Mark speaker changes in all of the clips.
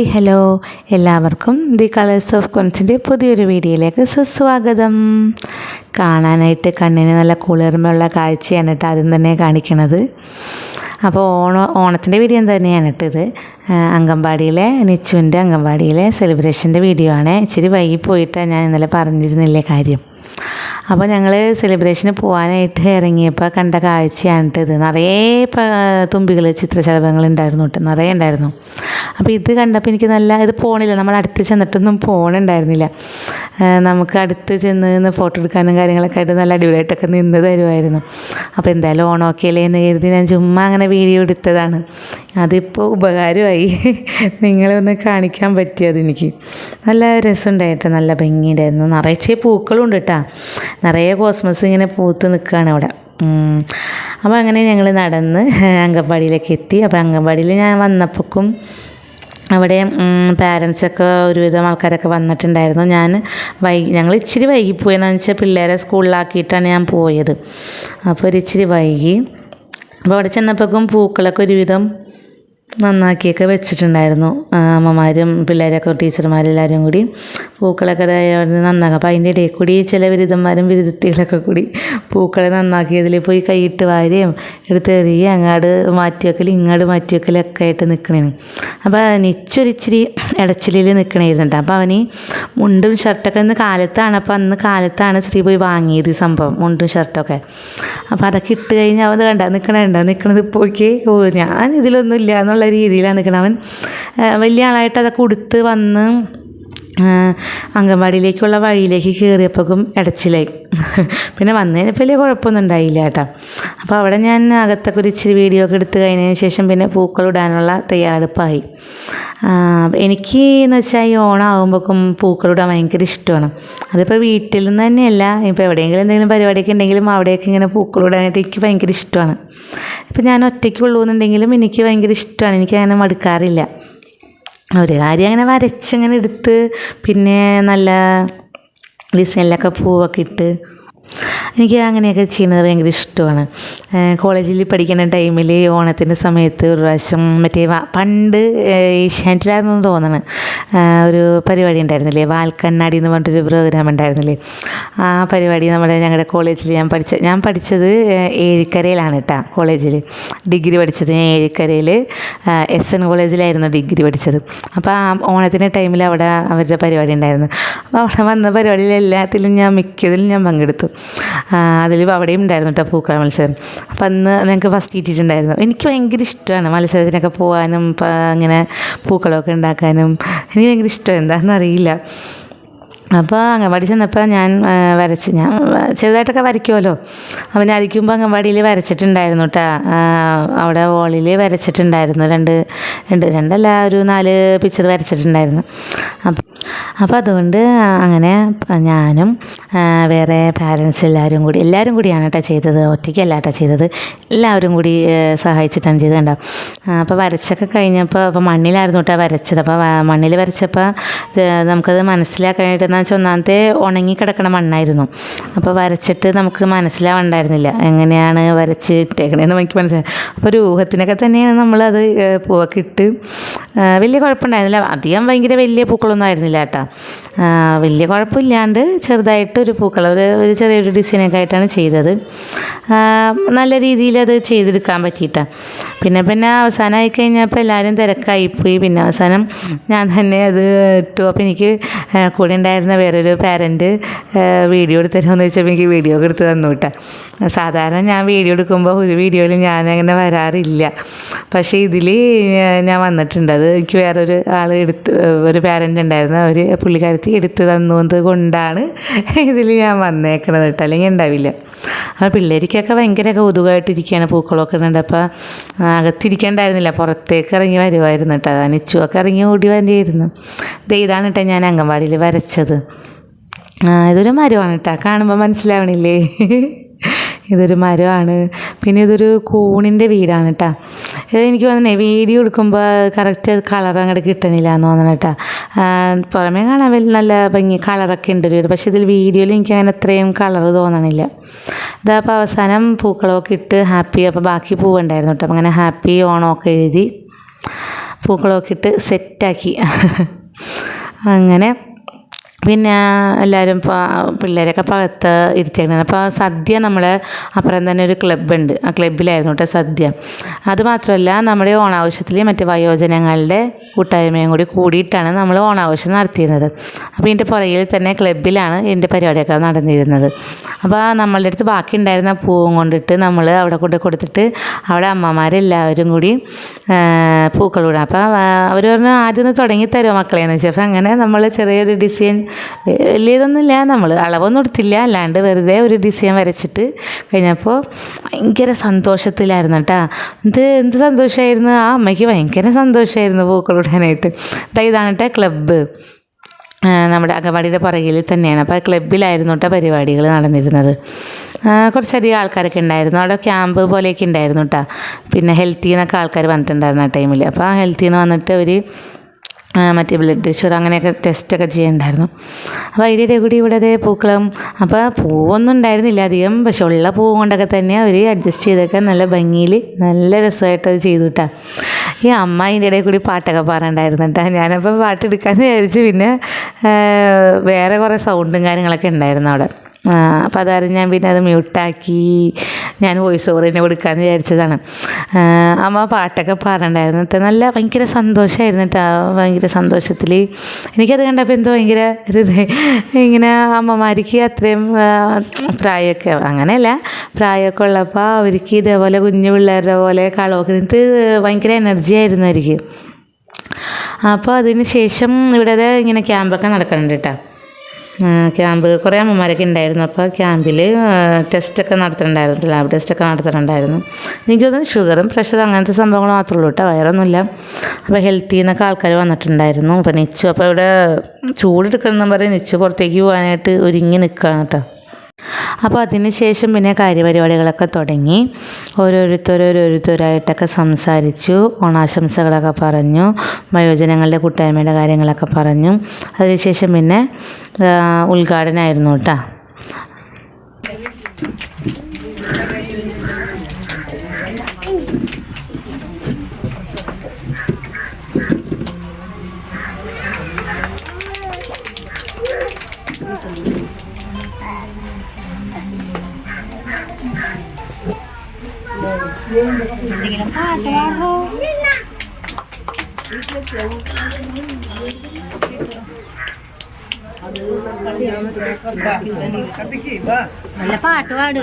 Speaker 1: Hi hello. എല്ലാവർക്കും the colours of കൊൻസിന്റെ പുതിയൊരു വീഡിയോയിലേക്ക് സുസ്വാഗതം. കാണാനായിട്ട് കണ്ണിന് നല്ല കുളിർമയുള്ള കാഴ്ചയാണ് കേട്ടോ ആദ്യം തന്നെ കാണിക്കണത്. അപ്പോൾ ഓണ ഓണത്തിന്റെ വീഡിയോ തന്നെയാണ് കേട്ടോ ഇത് അംഗൻവാടിയിലെ നിച്ചുവിന്റെ അംഗൻവാടിയിലെ സെലിബ്രേഷന്റെ വീഡിയോ ആണ്. ഇച്ചിരി വൈകി പോയിട്ടാണ് ഞാൻ ഇന്നലെ പറഞ്ഞിരുന്നില്ലേ കാര്യം. അപ്പോൾ ഞങ്ങൾ സെലിബ്രേഷന് പോകാനായിട്ട് ഇറങ്ങിയപ്പോൾ കണ്ട കാഴ്ചയാണ് ഇത് നിറയെ തുമ്പികൾ ചിത്രശലഭങ്ങൾ ഉണ്ടായിരുന്നു കേട്ടോ. നിറയെ ഉണ്ടായിരുന്നു. അപ്പോൾ ഇത് കണ്ടപ്പോൾ എനിക്ക് നല്ല ഇത് പോണില്ല. നമ്മൾ അടുത്ത് ചെന്നിട്ടൊന്നും പോണുണ്ടായിരുന്നില്ല. നമുക്ക് അടുത്ത് ചെന്ന് നിന്ന് ഫോട്ടോ എടുക്കാനും കാര്യങ്ങളൊക്കെ ആയിട്ട് നല്ല അടിപൊളിയായിട്ടൊക്കെ നിന്ന് തരുമായിരുന്നു. അപ്പോൾ എന്തായാലും ഓണമൊക്കെ അല്ലേ എന്ന് കരുതി ഞാൻ ചുമ്മാ അങ്ങനെ വീഡിയോ എടുത്തതാണ്. അതിപ്പോൾ ഉപകാരമായി. നിങ്ങളെ ഒന്ന് കാണിക്കാൻ പറ്റിയത് എനിക്ക് നല്ല രസമുണ്ടായിട്ട് നല്ല ഭംഗിയുണ്ടായിരുന്നു. നിറയെ പൂക്കളും ഉണ്ട് കേട്ടോ. നിറയെ കോസ്മസ് ഇങ്ങനെ പൂത്ത് നിൽക്കുകയാണ് അവിടെ. അപ്പോൾ അങ്ങനെ ഞങ്ങൾ നടന്ന് അംഗൻവാടിയിലേക്ക് എത്തി. അപ്പോൾ അംഗൻവാടിയിൽ ഞാൻ വന്നപ്പോക്കും അവിടെ പാരൻസൊക്കെ ഒരുവിധം ആൾക്കാരൊക്കെ വന്നിട്ടുണ്ടായിരുന്നു. ഞാൻ വൈകി ഞങ്ങൾ ഇച്ചിരി വൈകിപ്പോയെന്ന് വെച്ചാൽ പിള്ളേരെ സ്കൂളിലാക്കിയിട്ടാണ് ഞാൻ പോയത്. അപ്പോൾ ഒരു ഇച്ചിരി വൈകി. അപ്പോൾ അവിടെ ചെന്നപ്പോഴേക്കും പൂക്കളൊക്കെ ഒരുവിധം നന്നാക്കിയൊക്കെ വെച്ചിട്ടുണ്ടായിരുന്നു. അമ്മമാരും പിള്ളേരൊക്കെ ടീച്ചർമാരെല്ലാവരും കൂടി. പൂക്കളൊക്കെ നന്നാക്കുക അപ്പോൾ അതിന്റെ ഇടയിൽ കൂടി ചില ബിരുദന്മാരും ബിരുദത്തികളൊക്കെ കൂടി പൂക്കളെ നന്നാക്കിയതിൽ പോയി കൈയിട്ട് വാരുകയും എടുത്ത് എറിയുകയും അങ്ങാട് മാറ്റി വെക്കൽ ഇങ്ങാട് മാറ്റി വെക്കലൊക്കെ ആയിട്ട് നിൽക്കണേ അപ്പോൾ നിച്ചൊരിച്ചിരി ഇടച്ചിലിൽ നിൽക്കണായിരുന്നു കേട്ടോ അപ്പോൾ അവന് മുണ്ടും ഷർട്ടൊക്കെ ഇന്ന് കാലത്താണ്. അപ്പോൾ അന്ന് കാലത്താണ് ശ്രീ പോയി വാങ്ങിയത് ഈ സംഭവം മുണ്ടും ഷർട്ടൊക്കെ. അപ്പോൾ അതൊക്കെ ഇട്ട് കഴിഞ്ഞാൽ അവൻ കണ്ട നിൽക്കണുണ്ടോ നിൽക്കണത് പോയിക്കേ ഓ ഞാൻ ഇതിലൊന്നും ഇല്ല എന്നുള്ള രീതിയിലാണ് നിൽക്കണത് അവൻ വലിയ ആളായിട്ട് അതൊക്കെ ഉടുത്ത് വന്ന് അംഗൻവാടിയിലേക്കുള്ള വഴിയിലേക്ക് കയറിയപ്പോഴും ഇടച്ചിലായി. പിന്നെ വന്നതിന് വലിയ കുഴപ്പമൊന്നും ഉണ്ടായില്ല കേട്ടോ. അപ്പോൾ അവിടെ ഞാൻ അകത്തൊക്കെ ഒരു വീഡിയോ ഒക്കെ എടുത്ത് കഴിഞ്ഞതിന് ശേഷം പിന്നെ പൂക്കൾ ഇടാനുള്ള തയ്യാറെടുപ്പായി. എനിക്ക് എന്ന് വെച്ചാൽ ഈ ഓണം ആകുമ്പോഴേക്കും പൂക്കളിടാൻ ഭയങ്കര ഇഷ്ടമാണ്. അതിപ്പോൾ വീട്ടിൽ നിന്ന് തന്നെയല്ല ഇപ്പോൾ എവിടെയെങ്കിലും എന്തെങ്കിലും പരിപാടിയൊക്കെ ഉണ്ടെങ്കിലും അവിടെയൊക്കെ ഇങ്ങനെ പൂക്കൾ പൂക്കളിടാനായിട്ട് എനിക്ക് ഭയങ്കര ഇഷ്ടമാണ്. ഇപ്പം ഞാൻ ഒറ്റയ്ക്കുള്ളൂ എന്നുണ്ടെങ്കിലും എനിക്ക് ഭയങ്കര ഇഷ്ടമാണ്. എനിക്ക് അങ്ങനെ മടുക്കാറില്ല. ഒരു കാര്യം അങ്ങനെ വരച്ചിങ്ങനെ എടുത്ത് പിന്നെ നല്ല ഡിസൈനിലൊക്കെ പൂവൊക്കെ ഇട്ട് എനിക്ക് അങ്ങനെയൊക്കെ ചെയ്യുന്നത് ഭയങ്കര ഇഷ്ടമാണ്. കോളേജിൽ പഠിക്കുന്ന ടൈമിൽ ഓണത്തിന്റെ സമയത്ത് ഒരു പ്രാവശ്യം മറ്റേ പണ്ട് ഏഷ്യാനെറ്റിലായിരുന്നു തോന്നണം. ഒരു പരിപാടി ഉണ്ടായിരുന്നില്ലേ? വാൽക്കണ്ണാടി എന്ന് പറഞ്ഞിട്ടൊരു പ്രോഗ്രാം ഉണ്ടായിരുന്നില്ലേ? ആ പരിപാടി നമ്മുടെ ഞങ്ങളുടെ കോളേജിൽ ഞാൻ പഠിച്ച ഞാൻ പഠിച്ചത് ഏഴിക്കരയിലാണ് കേട്ടോ കോളേജിൽ ഡിഗ്രി പഠിച്ചത് ഞാൻ ഏഴിക്കരയിൽ എസ് എൻ കോളേജിലായിരുന്നു ഡിഗ്രി പഠിച്ചത്. അപ്പോൾ ആ ഓണത്തിന്റെ ടൈമിൽ അവിടെ അവരുടെ പരിപാടി ഉണ്ടായിരുന്നു. അപ്പോൾ അവിടെ വന്ന പരിപാടിയിൽ എല്ലാത്തിലും ഞാൻ മിക്കതിലും ഞാൻ പങ്കെടുത്തു. അതിൽ അവിടെയും ഉണ്ടായിരുന്നു കേട്ടോ പൂക്കള മത്സരം. അപ്പം അന്ന് ഞങ്ങൾക്ക് ഫസ്റ്റ് കിട്ടിയിട്ടുണ്ടായിരുന്നു എനിക്ക് ഭയങ്കര ഇഷ്ടമാണ് മത്സരത്തിനൊക്കെ പോകാനും അങ്ങനെ പൂക്കളമൊക്കെ ഉണ്ടാക്കാനും. എനിക്ക് ഭയങ്കര ഇഷ്ടം എന്താണെന്ന് അറിയില്ല. അപ്പോൾ അംഗൻവാടി ചെന്നപ്പോൾ ഞാൻ വരച്ച് ഞാൻ ചെറുതായിട്ടൊക്കെ വരയ്ക്കുമല്ലോ അപ്പോൾ ഞാൻ അരിക്കുമ്പോൾ അംഗൻവാടിയിൽ വരച്ചിട്ടുണ്ടായിരുന്നു കേട്ടോ അവിടെ വോളിൽ വരച്ചിട്ടുണ്ടായിരുന്നു. രണ്ട് രണ്ട് രണ്ടല്ല ഒരു നാല് പിക്ചർ വരച്ചിട്ടുണ്ടായിരുന്നു. അപ്പം അപ്പോൾ അതുകൊണ്ട് അങ്ങനെ ഞാനും വേറെ പാരൻസ് എല്ലാവരും കൂടി എല്ലാവരും കൂടിയാണ് കേട്ടോ ചെയ്തത്. ഒറ്റയ്ക്കല്ല കേട്ടോ ചെയ്തത്. എല്ലാവരും കൂടി സഹായിച്ചിട്ടാണ് ചെയ്തത് കണ്ടോ? അപ്പോൾ വരച്ചൊക്കെ കഴിഞ്ഞപ്പോൾ അപ്പോൾ മണ്ണിലായിരുന്നു കേട്ടോ വരച്ചത്. അപ്പോൾ മണ്ണിൽ വരച്ചപ്പോൾ നമുക്കത് മനസ്സിലാക്കാനായിട്ട് എന്താ വെച്ചാൽ ഒന്നാമത്തെ ഉണങ്ങി കിടക്കണ മണ്ണായിരുന്നു. അപ്പോൾ വരച്ചിട്ട് നമുക്ക് മനസ്സിലാവണ്ടായിരുന്നില്ല. എങ്ങനെയാണ് വരച്ച് ഇട്ടേക്കണേന്ന് എനിക്ക് മനസ്സിലായി. അപ്പോൾ ഒരു തന്നെയാണ് നമ്മളത് പൂവൊക്കെ ഇട്ട് വലിയ കുഴപ്പമുണ്ടായിരുന്നില്ല അധികം ഭയങ്കര വലിയ പൂക്കളൊന്നും ആയിരുന്നില്ല കേട്ടോ ആ, വലിയ കുഴപ്പമില്ലാണ്ട് ചെറുതായിട്ട് ഒരു പൂക്കൾ ഒരു ഒരു ചെറിയൊരു ഡിസൈനൊക്കെ ആയിട്ടാണ് ചെയ്തത്. നല്ല രീതിയിൽ അത് ചെയ്തെടുക്കാൻ പറ്റിയിട്ടാണ് പിന്നെ പിന്നെ അവസാനമായി കഴിഞ്ഞപ്പോൾ എല്ലാവരും തിരക്കായിപ്പോയി പിന്നെ അവസാനം ഞാൻ തന്നെ അത് ഇട്ടു. അപ്പോൾ എനിക്ക് കൂടെ ഉണ്ടായിരുന്ന വേറൊരു പാരന്റ് വീഡിയോ എടുത്ത് തരുമെന്ന് ചോദിച്ചപ്പോൾ എനിക്ക് വീഡിയോ ഒക്കെ എടുത്ത് തന്നു കേട്ടോ. സാധാരണ ഞാൻ വീഡിയോ എടുക്കുമ്പോൾ ഒരു വീഡിയോയിൽ ഞാൻ അങ്ങനെ വരാറില്ല. പക്ഷേ ഇതിൽ ഞാൻ വന്നിട്ടുണ്ട്. അത് എനിക്ക് വേറൊരു ആൾ എടുത്ത് ഒരു പാരന്റ് ഉണ്ടായിരുന്നു അവർ പുള്ളിക്കാരത്തി എടുത്ത് തന്നത് കൊണ്ടാണ് ഇതിൽ ഞാൻ വന്നേക്കണത് കേട്ടോ? അല്ലെങ്കിൽ ഉണ്ടാവില്ല. അപ്പോൾ പിള്ളേർക്കൊക്കെ ഭയങ്കര കൗതുകമായിട്ടിരിക്കുകയാണ് പൂക്കളമൊക്കെ അപ്പോൾ അകത്തിരിക്കണ്ടായിരുന്നില്ല പുറത്തേക്ക് ഇറങ്ങി വരുമായിരുന്നു കേട്ടോ. അനിച്ചുവൊക്കെ ഇറങ്ങി ഓടി വരികയായിരുന്നു ഇതാണ് കേട്ടോ ഞാൻ അംഗൻവാടിയിൽ വരച്ചത്. ഇതൊരു മരമാണ് കേട്ടോ. കാണുമ്പോൾ മനസ്സിലാവണില്ലേ? ഇതൊരു മരമാണ്. പിന്നെ ഇതൊരു കൂണിന്റെ വീടാണ് കേട്ടോ. എനിക്ക് തോന്നുന്നേ വീഡിയോ എടുക്കുമ്പോൾ കറക്റ്റ് കളർ അങ്ങോട്ട് കിട്ടണില്ല എന്ന് തോന്നണം പുറമേ കാണാൻ നല്ല ഭംഗി കളറൊക്കെ ഉണ്ട് ഒരു പക്ഷെ ഇതിൽ വീഡിയോയിൽ എനിക്ക് അങ്ങനെ അത്രയും കളർ തോന്നണില്ല. ഇതാ അപ്പോൾ അവസാനം പൂക്കളൊക്കെ ഇട്ട് ഹാപ്പി അപ്പോൾ ബാക്കി പൂവുണ്ടായിരുന്നു കേട്ടോ. അങ്ങനെ ഹാപ്പി ഓണമൊക്കെ എഴുതി പൂക്കളൊക്കെ ഇട്ട് സെറ്റാക്കി അങ്ങനെ പിന്നെ എല്ലാവരും ഇപ്പോൾ പിള്ളേരൊക്കെ പകത്ത് ഇരുത്തിയേക്കുന്നത് അപ്പോൾ സദ്യ നമ്മൾ അപ്പുറം തന്നെ ഒരു ക്ലബ്ബുണ്ട്. ആ ക്ലബ്ബിലായിരുന്നു കേട്ടോ സദ്യ. അതുമാത്രമല്ല നമ്മുടെ ഓണാഘോഷത്തിൽ മറ്റ് വയോജനങ്ങളുടെ കൂട്ടായ്മയും കൂടി കൂടിയിട്ടാണ് നമ്മൾ ഓണാഘോഷം നടത്തിയിരുന്നത്. അപ്പോൾ ഇതിന്റെ പുറകിൽ തന്നെ ക്ലബ്ബിലാണ് ഇതിന്റെ പരിപാടിയൊക്കെ നടന്നിരുന്നത്. അപ്പോൾ നമ്മളുടെ അടുത്ത് ബാക്കി ഉണ്ടായിരുന്ന പൂവും കൊണ്ടിട്ട് നമ്മൾ അവിടെ കൊണ്ട് കൊടുത്തിട്ട് അവിടെ അമ്മമാരെല്ലാവരും കൂടി പൂക്കളിടാം. അപ്പോൾ അവർ പറഞ്ഞു ആദ്യം ഒന്ന് തുടങ്ങി തരുമോ മക്കളെ? എന്ന് വെച്ചാൽ അപ്പോൾ അങ്ങനെ നമ്മൾ ചെറിയൊരു ഡിസൈൻ വലിയതൊന്നുമില്ല. നമ്മൾ അളവൊന്നും എടുത്തില്ല. അല്ലാണ്ട് വെറുതെ ഒരു ഡിസൈൻ വരച്ചിട്ട് കഴിഞ്ഞപ്പോൾ ഭയങ്കര സന്തോഷത്തിലായിരുന്നു കേട്ടോ. എന്ത് എന്ത് സന്തോഷമായിരുന്നു ആ അമ്മയ്ക്ക് ഭയങ്കര സന്തോഷമായിരുന്നു പൂക്കളിടാനായിട്ട് ഇതാണ് കേട്ടോ ക്ലബ്ബ്. നമ്മുടെ അങ്കവാടിയുടെ പുറകിൽ തന്നെയാണ്. അപ്പോൾ ക്ലബ്ബിലായിരുന്നു കേട്ടോ പരിപാടികൾ നടന്നിരുന്നത്. കുറച്ചധികം ആൾക്കാരൊക്കെ ഉണ്ടായിരുന്നു. അവിടെ ക്യാമ്പ് പോലെയൊക്കെ ഉണ്ടായിരുന്നു കേട്ടോ. പിന്നെ ഹെൽത്തിന്നൊക്കെ ആൾക്കാർ വന്നിട്ടുണ്ടായിരുന്നു ആ ടൈമിൽ അപ്പോൾ ആ ഹെൽത്തിൽ നിന്ന് വന്നിട്ട് അവർ മറ്റേ ബ്ലഡ് ഷുഗർ അങ്ങനെയൊക്കെ ടെസ്റ്റൊക്കെ ചെയ്യണ്ടായിരുന്നു. അപ്പോൾ അതിന്റെ കൂടി ഇവിടെ അതേ പൂക്കളം. അപ്പോൾ പൂവൊന്നും ഉണ്ടായിരുന്നില്ല അധികം. പക്ഷെ ഉള്ള പൂവ് കൊണ്ടൊക്കെ തന്നെ അവർ അഡ്ജസ്റ്റ് ചെയ്തൊക്കെ നല്ല ഭംഗിയിൽ നല്ല രസമായിട്ട് അത് ചെയ്തു കേട്ടോ ഈ അമ്മ അതിന്റെ ഇടയിൽ കൂടി പാട്ടൊക്കെ പാടണ്ടായിരുന്നു കേട്ടോ ഞാനപ്പോൾ പാട്ടെടുക്കാമെന്ന് വിചാരിച്ച് പിന്നെ വേറെ കുറേ സൗണ്ടും കാര്യങ്ങളൊക്കെ ഉണ്ടായിരുന്നു അവിടെ. അപ്പോൾ അതാരും ഞാൻ പിന്നെ അത് മ്യൂട്ടാക്കി ഞാൻ വോയിസ് ഓവർ തന്നെ കൊടുക്കാമെന്ന് വിചാരിച്ചതാണ്. അമ്മ പാട്ടൊക്കെ പാടണ്ടായിരുന്നു കേട്ടോ. നല്ല ഭയങ്കര സന്തോഷമായിരുന്നു കേട്ടോ. ഭയങ്കര സന്തോഷത്തിൽ എനിക്കത് കണ്ടപ്പോൾ എന്തോ ഭയങ്കര ഒരു ഇങ്ങനെ അമ്മമാർക്ക് അത്രയും പ്രായമൊക്കെ അങ്ങനെയല്ല. പ്രായമൊക്കെ ഉള്ളപ്പോൾ അവർക്ക് ഇതേപോലെ കുഞ്ഞു പിള്ളേരുടെ പോലെ കളമൊക്കെ ഇത് ഭയങ്കര എനർജി ആയിരുന്നു അവർക്ക്. അപ്പോൾ അതിന് ശേഷം ഇവിടെ ഇങ്ങനെ ക്യാമ്പൊക്കെ നടക്കുന്നുണ്ട് കേട്ടോ. ക്യാമ്പ് കുറേ അമ്മമാരൊക്കെ ഉണ്ടായിരുന്നു. അപ്പോൾ ക്യാമ്പിൽ ടെസ്റ്റൊക്കെ നടത്തുന്നുണ്ടായിരുന്നു ലാബ് ടെസ്റ്റൊക്കെ നടത്തുന്നുണ്ടായിരുന്നു എനിക്ക് തോന്നുന്നു ഷുഗറും പ്രഷറും അങ്ങനത്തെ സംഭവങ്ങൾ മാത്രമേ ഉള്ളൂ കേട്ടോ. വയറൊന്നുമില്ല അപ്പോൾ ഹെൽത്തിൽ നിന്നൊക്കെ ആൾക്കാർ വന്നിട്ടുണ്ടായിരുന്നു. അപ്പോൾ നിച്ചു അപ്പോൾ ഇവിടെ ചൂടെടുക്കണം പറയും നിച്ചു പുറത്തേക്ക് പോകാനായിട്ട് ഒരുങ്ങി നിൽക്കുകയാണ് കേട്ടോ. അപ്പോൾ അതിനുശേഷം പിന്നെ കാര്യപരിപാടികളൊക്കെ തുടങ്ങി. ഓരോരുത്തരോരോരുത്തരായിട്ടൊക്കെ സംസാരിച്ചു ഓണാശംസകളൊക്കെ പറഞ്ഞു വയോജനങ്ങളുടെ കൂട്ടായ്മയുടെ കാര്യങ്ങളൊക്കെ പറഞ്ഞു. അതിനുശേഷം പിന്നെ ഉദ്ഘാടനമായിരുന്നു കേട്ടോ.
Speaker 2: എന്തെങ്കിലും പാട്ട് പാടോ നല്ല പാട്ട് പാട്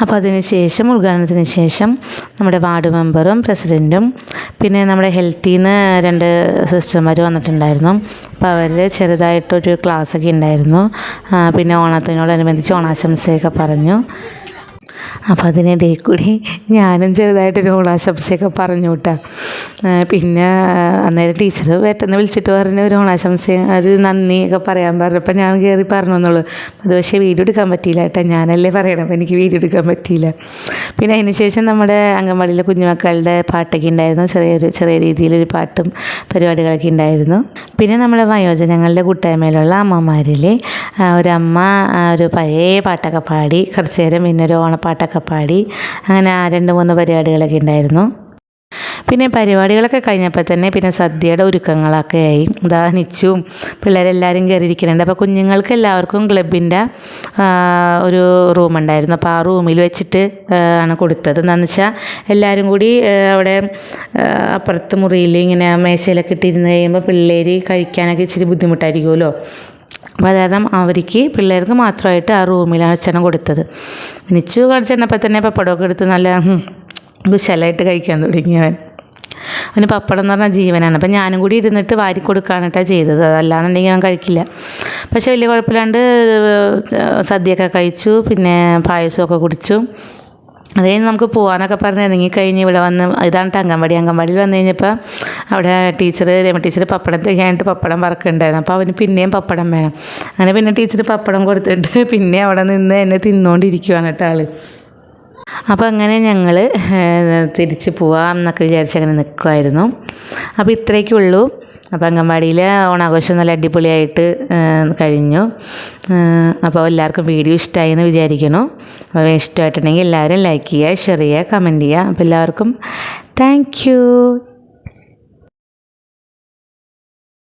Speaker 1: അപ്പോൾ അതിന് ശേഷം ഉദ്ഘാടനത്തിന് ശേഷം നമ്മുടെ വാർഡ് മെമ്പറും പ്രസിഡന്റും പിന്നെ നമ്മുടെ ഹെൽത്തിൽ നിന്ന് രണ്ട് സിസ്റ്റർമാർ വന്നിട്ടുണ്ടായിരുന്നു. അപ്പോൾ അവർ ചെറുതായിട്ടൊരു ക്ലാസ്സൊക്കെ ഉണ്ടായിരുന്നു. പിന്നെ ഓണത്തിനോടനുബന്ധിച്ച് ഓണാശംസയൊക്കെ പറഞ്ഞു. അപ്പം അതിനിടയിൽ കൂടി ഞാനും ചെറുതായിട്ടൊരു ഓണാശംസയൊക്കെ പറഞ്ഞു പിന്നെ അന്നേരം ടീച്ചർ പെട്ടെന്ന് വിളിച്ചിട്ട് പറഞ്ഞു ഒരു ഓണാശംസ ഒരു നന്ദിയൊക്കെ പറയാൻ പറഞ്ഞപ്പോൾ ഞാൻ കയറി പറഞ്ഞു എന്നുള്ളൂ. അത് പക്ഷേ വീഡിയോ എടുക്കാൻ പറ്റിയില്ല കേട്ടോ. ഞാനല്ലേ പറയണം എനിക്ക് വീഡിയോ എടുക്കാൻ പറ്റിയില്ല. പിന്നെ അതിനുശേഷം നമ്മുടെ അംഗൻവാടിയിലെ കുഞ്ഞുമക്കളുടെ പാട്ടൊക്കെ ഉണ്ടായിരുന്നു. ചെറിയൊരു ചെറിയ രീതിയിലൊരു പാട്ടും പരിപാടികളൊക്കെ ഉണ്ടായിരുന്നു. പിന്നെ നമ്മുടെ വയോജനങ്ങളുടെ കൂട്ടായ്മയിലുള്ള അമ്മമാരിൽ ഒരമ്മ ഒരു പഴയ പാട്ടൊക്കെ പാടി കുറച്ച് നേരം പിന്നെ ഒരു ഓണപ്പാട്ടൊക്കെ പാടി അങ്ങനെ രണ്ട് മൂന്ന് പരിപാടികളൊക്കെ ഉണ്ടായിരുന്നു. പിന്നെ പരിപാടികളൊക്കെ കഴിഞ്ഞപ്പോൾ തന്നെ പിന്നെ സദ്യയുടെ ഒരുക്കങ്ങളൊക്കെ ആയി. ഇതാ നിച്ചും പിള്ളേരെല്ലാവരും കയറിയിരിക്കുന്നുണ്ട്. അപ്പോൾ കുഞ്ഞുങ്ങൾക്ക് എല്ലാവർക്കും ക്ലബിന്റെ ഒരു റൂം ഉണ്ടായിരുന്നു. അപ്പോൾ ആ റൂമിൽ വെച്ചിട്ട് ആണ് കൊടുത്തത്. എന്താണെന്ന് വെച്ചാൽ എല്ലാവരും കൂടി അവിടെ അപ്പുറത്ത് മുറിയിൽ ഇങ്ങനെ മേശയിലൊക്കെ ഇട്ടിരുന്ന് കഴിയുമ്പോൾ പിള്ളേർ കഴിക്കാനൊക്കെ ഇച്ചിരി ബുദ്ധിമുട്ടായിരിക്കുമല്ലോ. അപ്പോൾ കാരണം അവർക്ക് പിള്ളേർക്ക് മാത്രമായിട്ട് ആ റൂമിലാണ് അച്ഛനും കൊടുത്തത്. നിച്ചു ചെന്നപ്പോൾ തന്നെ പപ്പടമൊക്കെ എടുത്ത് നല്ല കുശലായിട്ട് കഴിക്കാൻ തുടങ്ങിയവൻ അവന് പപ്പടം എന്ന് പറഞ്ഞാൽ ജീവനാണ്. അപ്പം ഞാനും കൂടി ഇരുന്നിട്ട് വാരി കൊടുക്കാനായിട്ടാണ് ചെയ്തത്. അതല്ലാന്നുണ്ടെങ്കിൽ അവൻ കഴിക്കില്ല. പക്ഷേ വലിയ കുഴപ്പമില്ലാണ്ട് സദ്യയൊക്കെ കഴിച്ചു. പിന്നെ പായസമൊക്കെ കുടിച്ചു. അത് കഴിഞ്ഞ് നമുക്ക് പോകാനൊക്കെ പറഞ്ഞ് ഇറങ്ങി കഴിഞ്ഞ് ഇവിടെ വന്ന് ഇതാണ് അങ്കൻവാടി അങ്കൻവാടിയിൽ വന്നു കഴിഞ്ഞപ്പോൾ അവിടെ ടീച്ചർ രമ ടീച്ചർ പപ്പടം തികയായിട്ട് പപ്പടം വറക്കുന്നുണ്ടായിരുന്നു. അപ്പോൾ അവന് പിന്നെയും പപ്പടം വേണം. അങ്ങനെ പിന്നെ ടീച്ചർ പപ്പടം കൊടുത്തിട്ട് പിന്നെ അവിടെ നിന്ന് എന്നെ തിന്നുകൊണ്ടിരിക്കുവാണ് കേട്ടോ ആൾ അപ്പോൾ അങ്ങനെ ഞങ്ങൾ തിരിച്ച് പോവാം എന്നൊക്കെ വിചാരിച്ച് അങ്ങനെ നിൽക്കുമായിരുന്നു അപ്പോൾ ഇത്രയൊക്കെയുള്ളൂ. അപ്പോൾ അംഗൻവാടിയിൽ ഓണാഘോഷം നല്ല അടിപൊളിയായിട്ട് കഴിഞ്ഞു. അപ്പോൾ എല്ലാവർക്കും വീഡിയോ ഇഷ്ടമായി എന്ന് വിചാരിക്കുന്നു. അപ്പോൾ ഇഷ്ടമായിട്ടുണ്ടെങ്കിൽ എല്ലാവരും ലൈക്ക് ചെയ്യുക ഷെയർ ചെയ്യുക കമന്റ് ചെയ്യുക. അപ്പോൾ എല്ലാവർക്കും താങ്ക്